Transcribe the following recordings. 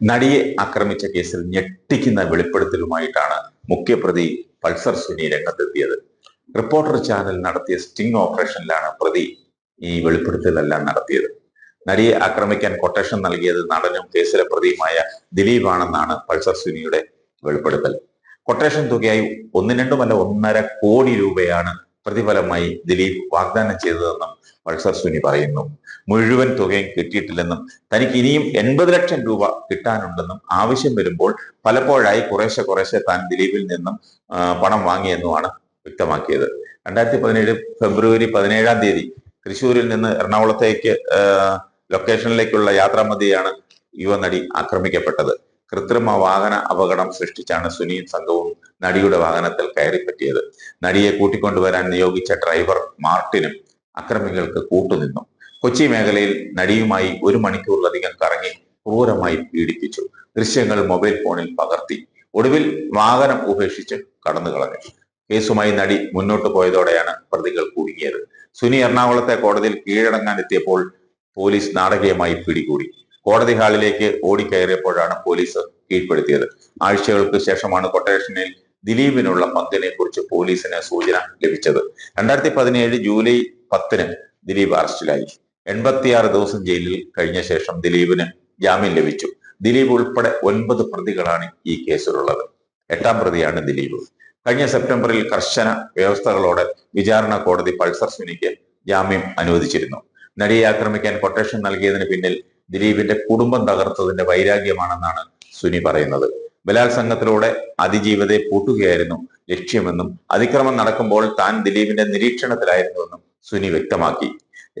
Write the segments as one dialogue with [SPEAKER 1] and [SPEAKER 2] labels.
[SPEAKER 1] നടിയെ ആക്രമിച്ച കേസിൽ ഞെട്ടിക്കുന്ന വെളിപ്പെടുത്തലുമായിട്ടാണ് മുഖ്യപ്രതി പൾസർ സുനി രംഗത്തെത്തിയത്. റിപ്പോർട്ടർ ചാനൽ നടത്തിയ സ്റ്റിംഗ് ഓപ്പറേഷനിലാണ് പ്രതി ഈ വെളിപ്പെടുത്തലെല്ലാം നടത്തിയത്. നടിയെ ആക്രമിക്കാൻ കൊട്ടേഷൻ നൽകിയത് നടനും കേസിലെ പ്രതിയുമായ ദിലീപാണെന്നാണ് പൾസർ സുനിയുടെ വെളിപ്പെടുത്തൽ. കൊട്ടേഷൻ തുകയായി ഒന്നും രണ്ടുമല്ല ഒന്നര കോടി രൂപയാണ് പ്രതിഫലമായി ദിലീപ് വാഗ്ദാനം ചെയ്തതെന്നും പൾസർ സുനി പറയുന്നു. മുഴുവൻ തുകയും കിട്ടിയിട്ടില്ലെന്നും തനിക്ക് ഇനിയും എൺപത് ലക്ഷം രൂപ കിട്ടാനുണ്ടെന്നും ആവശ്യം വരുമ്പോൾ പലപ്പോഴായി കുറേശ്ശെ കുറേശ്ശെ താൻ ദിലീപിൽ നിന്നും പണം വാങ്ങിയെന്നുമാണ് വ്യക്തമാക്കിയത്. രണ്ടായിരത്തി പതിനേഴ് ഫെബ്രുവരി പതിനേഴാം തീയതി തൃശ്ശൂരിൽ നിന്ന് എറണാകുളത്തേക്ക് ലൊക്കേഷനിലേക്കുള്ള യാത്രാമതിയാണ് യുവനടി ആക്രമിക്കപ്പെട്ടത്. കൃത്രിമ വാഹന അപകടം സൃഷ്ടിച്ചാണ് സുനിയും സംഘവും നടിയുടെ വാഹനത്തിൽ കയറിപ്പറ്റിയത്. നടിയെ കൂട്ടിക്കൊണ്ടുവരാൻ നിയോഗിച്ച ഡ്രൈവർ മാർട്ടിനും അക്രമികൾക്ക് കൂട്ടുനിന്നു. കൊച്ചി മേഖലയിൽ നടിയുമായി ഒരു മണിക്കൂറിലധികം കറങ്ങി ക്രൂരമായി പീഡിപ്പിച്ചു. ദൃശ്യങ്ങൾ മൊബൈൽ ഫോണിൽ പകർത്തി. ഒടുവിൽ വാഹനം ഉപേക്ഷിച്ച് കടന്നു കളഞ്ഞു കേസുമായി നടി മുന്നോട്ട് പോയതോടെയാണ് പ്രതികൾ കുടുങ്ങിയത്. സുനി എറണാകുളത്തെ കോടതിയിൽ കീഴടങ്ങാൻ എത്തിയപ്പോൾ പോലീസ് നാടകീയമായി പിടികൂടി. കോടതി ഹാളിലേക്ക് ഓടിക്കയറിയപ്പോഴാണ് പോലീസ് കീഴ്പ്പെടുത്തിയത്. ആഴ്ചകൾക്ക് ശേഷമാണ് കൊട്ടേഷനിൽ ദിലീപിനുള്ള പങ്കിനെ കുറിച്ച് പോലീസിന് സൂചന ലഭിച്ചത്. രണ്ടായിരത്തി പതിനേഴ് ജൂലൈ പത്തിന് ദിലീപ് അറസ്റ്റിലായി. എൺപത്തിയാറ് ദിവസം ജയിലിൽ കഴിഞ്ഞ ശേഷം ദിലീപിന് ജാമ്യം ലഭിച്ചു. ദിലീപ് ഉൾപ്പെടെ ഒൻപത് പ്രതികളാണ് ഈ കേസിലുള്ളത്. എട്ടാം പ്രതിയാണ് ദിലീപ്. കഴിഞ്ഞ സെപ്റ്റംബറിൽ കർശന വ്യവസ്ഥകളോടെ വിചാരണ കോടതി പൾസർ സുനിക്ക് ജാമ്യം അനുവദിച്ചിരുന്നു. നടിയെ ആക്രമിക്കാൻ കൊട്ടേഷൻ നൽകിയതിന് പിന്നിൽ ദിലീപിന്റെ കുടുംബം തകർത്തതിന്റെ വൈരാഗ്യമാണെന്നാണ് സുനി പറയുന്നത്. ബലാത്സംഗത്തിലൂടെ അതിജീവിതയെ പൂട്ടുകയായിരുന്നു ലക്ഷ്യമെന്നും അതിക്രമം നടക്കുമ്പോൾ താൻ ദിലീപിന്റെ നിരീക്ഷണത്തിലായിരുന്നുവെന്നും സുനി വ്യക്തമാക്കി.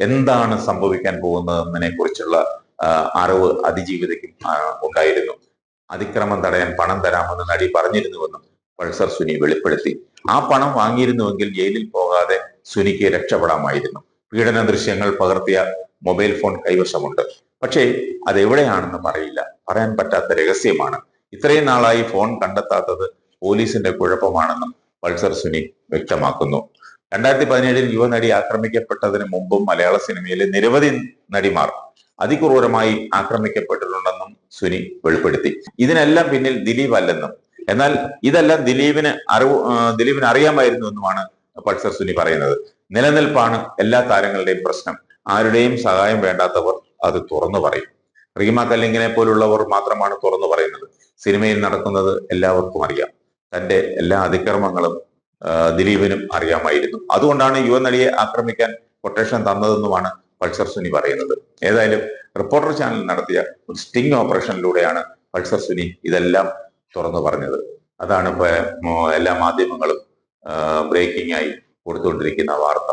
[SPEAKER 1] എന്താണ് സംഭവിക്കാൻ പോകുന്നതെന്നതിനെ കുറിച്ചുള്ള അറിവ് അതിജീവിതയ്ക്കും ഉണ്ടായിരുന്നു. അതിക്രമം തടയാൻ പണം തരാമെന്ന് നടി പറഞ്ഞിരുന്നുവെന്നും പൾസർ സുനി വെളിപ്പെടുത്തി. ആ പണം വാങ്ങിയിരുന്നുവെങ്കിൽ ജയിലിൽ പോകാതെ സുനിക്ക് രക്ഷപ്പെടാമായിരുന്നു. പീഡന ദൃശ്യങ്ങൾ പകർത്തിയ മൊബൈൽ ഫോൺ കൈവശമുണ്ട്. പക്ഷേ അത് എവിടെയാണെന്ന് പറയില്ല. പറയാൻ പറ്റാത്ത രഹസ്യമാണ്. ഇത്രയും നാളായി ഫോൺ കണ്ടെത്താത്തത് പോലീസിന്റെ കുഴപ്പമാണെന്നും പൾസർ സുനി വ്യക്തമാക്കുന്നു. രണ്ടായിരത്തി പതിനേഴിൽ യുവനടി ആക്രമിക്കപ്പെട്ടതിന് മുമ്പും മലയാള സിനിമയിലെ നിരവധി നടിമാർ അതിക്രൂരമായി ആക്രമിക്കപ്പെട്ടിട്ടുണ്ടെന്നും സുനി വെളിപ്പെടുത്തി. ഇതിനെല്ലാം പിന്നിൽ ദിലീപ് അല്ലെന്നും എന്നാൽ ഇതെല്ലാം ദിലീപിന് അറിവ് ദിലീപിന് അറിയാമായിരുന്നു എന്നുമാണ് പൾസർ സുനി പറയുന്നത്. നിലനിൽപ്പാണ് എല്ലാ താരങ്ങളുടെയും പ്രശ്നം. ആരുടെയും സഹായം വേണ്ടാത്തവർ അത് തുറന്നു പറയും. റീമ കല്ലിങ്ങിനെ പോലുള്ളവർ മാത്രമാണ് തുറന്നു പറയുന്നത്. സിനിമയിൽ നടക്കുന്നത് എല്ലാവർക്കും അറിയാം. തന്റെ എല്ലാ അതിക്രമങ്ങളും ദിലീപിനും അറിയാമായിരുന്നു. അതുകൊണ്ടാണ് യുവനടിയെ ആക്രമിക്കാൻ കൊട്ടേഷൻ തന്നതെന്നുമാണ് പൾസർ സുനി പറയുന്നത്. ഏതായാലും റിപ്പോർട്ടർ ചാനൽ നടത്തിയ ഒരു സ്റ്റിംഗ് ഓപ്പറേഷനിലൂടെയാണ് പൾസർ സുനി ഇതെല്ലാം തുറന്നു പറഞ്ഞത്. അതാണ് എല്ലാ മാധ്യമങ്ങളും ബ്രേക്കിംഗ് ആയി കൊടുത്തുകൊണ്ടിരിക്കുന്ന വാർത്ത.